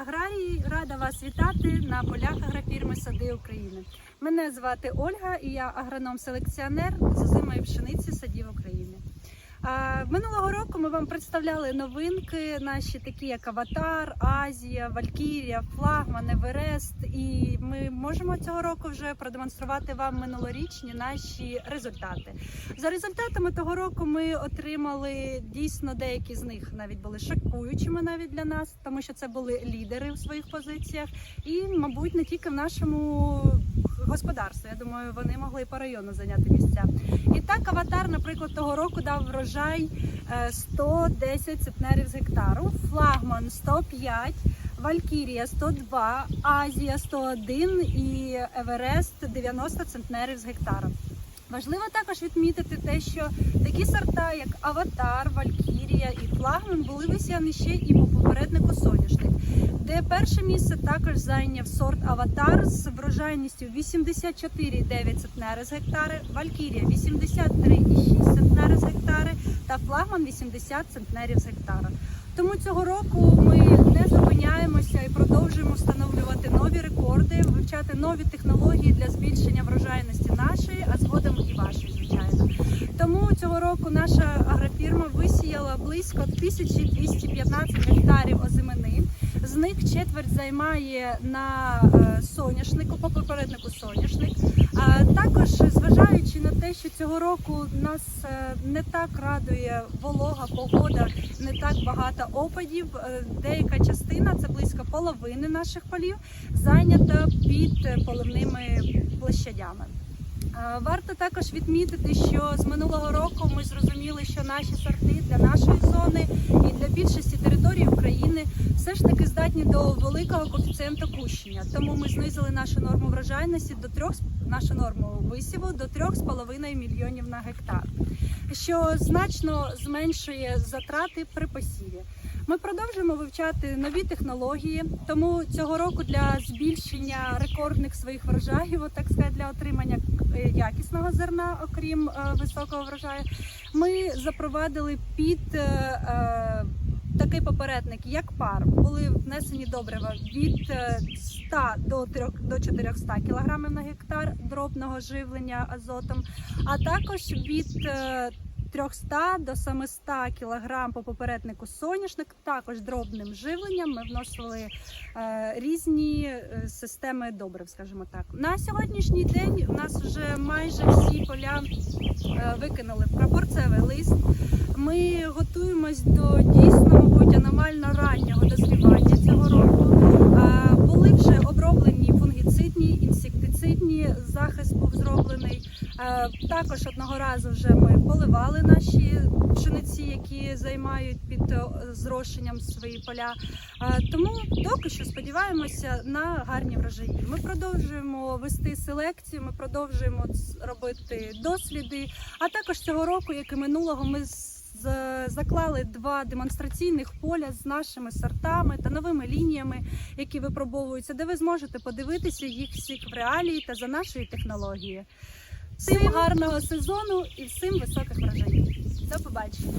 аграрії, рада вас вітати на полях агрофірми Сади України. Мене звати Ольга і я агроном-селекціонер з озимої пшениці садів України. Минулого року ми вам представляли новинки, наші такі як Аватар, Азія, Валькірія, Флагман, Еверест. І ми можемо цього року вже продемонструвати вам минулорічні наші результати. За результатами того року ми отримали дійсно деякі з них навіть були шокуючими навіть для нас, тому що це були лідери у своїх позиціях, і, мабуть, не тільки в нашому господарстві. Я думаю, вони могли по району зайняти місця. І так, аватар, наприклад, того року дав врожай е, 110 центнерів з гектару, флагман 105. Валькірія 102, Азія 101 і Еверест 90 центнерів з гектара. Важливо також відмітити те, що такі сорта, як Аватар, Валькірія Флагман, були висіяні ще і по попереднику соняшник, де перше місце також зайняв сорт Аватар з врожайністю 84,9 центнери з гектари, Валькірія 83,6 центнери з гектари та Флагман 80 центнерів з гектара. Тому цього року ми не зупиняємося і продовжуємо встановлювати нові рекорди, вивчати нові технології для збільшення врожайності нашої, а згодом і вашої, звичайно. Тому цього року наша агрофірма висіяла близько 1215 гектарів озимини. З них четверть займає на е, соняшнику, по попереднику соняшник. Також зважаючи на те, що цього року нас е, не так радує волога погода, не так багато опадів. е, Деяка частина, це близько половини наших полів, зайнята під поливними площадями. Варто також відмітити, що з минулого року ми зрозуміли, що наші сорти для нашої зони і для більшості територій України все ж таки здатні до великого коефіцієнту кущення. Тому ми знизили нашу норму врожайності до трьох нашу норму висіву до 3,5 мільйонів на гектар, що значно зменшує затрати при посіві. Ми продовжуємо вивчати нові технології, тому цього року для збільшення рекордних своїх врожаїв, так сказати, для отримання якісного зерна, окрім е, високого врожаю, ми запровадили під е, е, такий попередник, як пар. Були внесені добрива від е, 100 до 3, до 400 кг на гектар дробного живлення азотом, а також від е, 300 до 700 кг по попереднику соняшник, також дробним живленням ми вносили е, різні е, системи добрив, скажімо так. На сьогоднішній день у нас вже майже всі поля е, викинули пропорцевий лист. Ми готуємось до дійсно, мабуть, аномально раннього дозрівання цього року. Е, були вже оброблені фунгіцидні, інсектицидні, захист був зроблений. Е, Також одного разу вже ми поливали наші пшениці, які займають під е, зрошенням свої поля. Е, Тому доки що сподіваємося на гарні врожаї. Ми продовжуємо вести селекцію, ми продовжуємо робити досліди. А також цього року, як і минулого, ми з- заклали два демонстраційних поля з нашими сортами та новими лініями, які випробовуються, де ви зможете подивитися їх всіх в реалії та за нашої технології. Всім гарного сезону і всім високих врожаїв. До побачення!